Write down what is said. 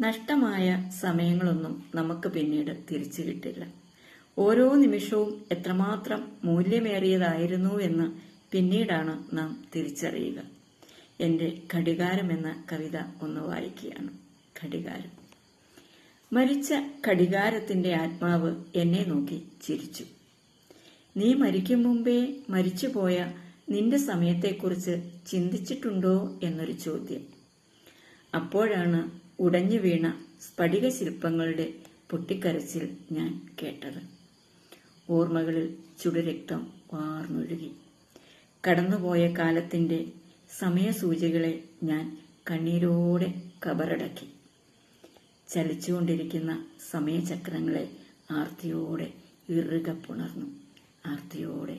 നഷ്ടമായ സമയങ്ങളൊന്നും നമുക്ക് പിന്നീട് തിരിച്ചു കിട്ടില്ല. ഓരോ നിമിഷവും എത്രമാത്രം മൂല്യമേറിയതായിരുന്നു എന്ന് പിന്നീടാണ് നാം തിരിച്ചറിയുക. എന്റെ ഘടികാരം എന്ന കവിത ഒന്ന് വായിക്കുകയാണ്. ഘടികാരം. മരിച്ച ഘടികാരത്തിന്റെ ആത്മാവ് എന്നെ നോക്കി ചിരിച്ചു. നീ മരിക്കും മുമ്പേ മരിച്ചുപോയ നിന്റെ സമയത്തെക്കുറിച്ച് ചിന്തിച്ചിട്ടുണ്ടോ എന്നൊരു ചോദ്യം. അപ്പോഴാണ് ഉടഞ്ഞു വീണ സ്ഫടിക ശില്പങ്ങളുടെ പൊട്ടിക്കരച്ചിൽ ഞാൻ കേട്ടത്. ഓർമ്മകളിൽ ചുടുരക്തം വാർന്നൊഴുകി. കടന്നുപോയ കാലത്തിന്റെ സമയസൂചികളെ ഞാൻ കണ്ണീരോടെ കബറടക്കി. ചലിച്ചുകൊണ്ടിരിക്കുന്ന സമയചക്രങ്ങളെ ആർത്തിയോടെ ഇറുക പുണർന്നു ആർത്തിയോടെ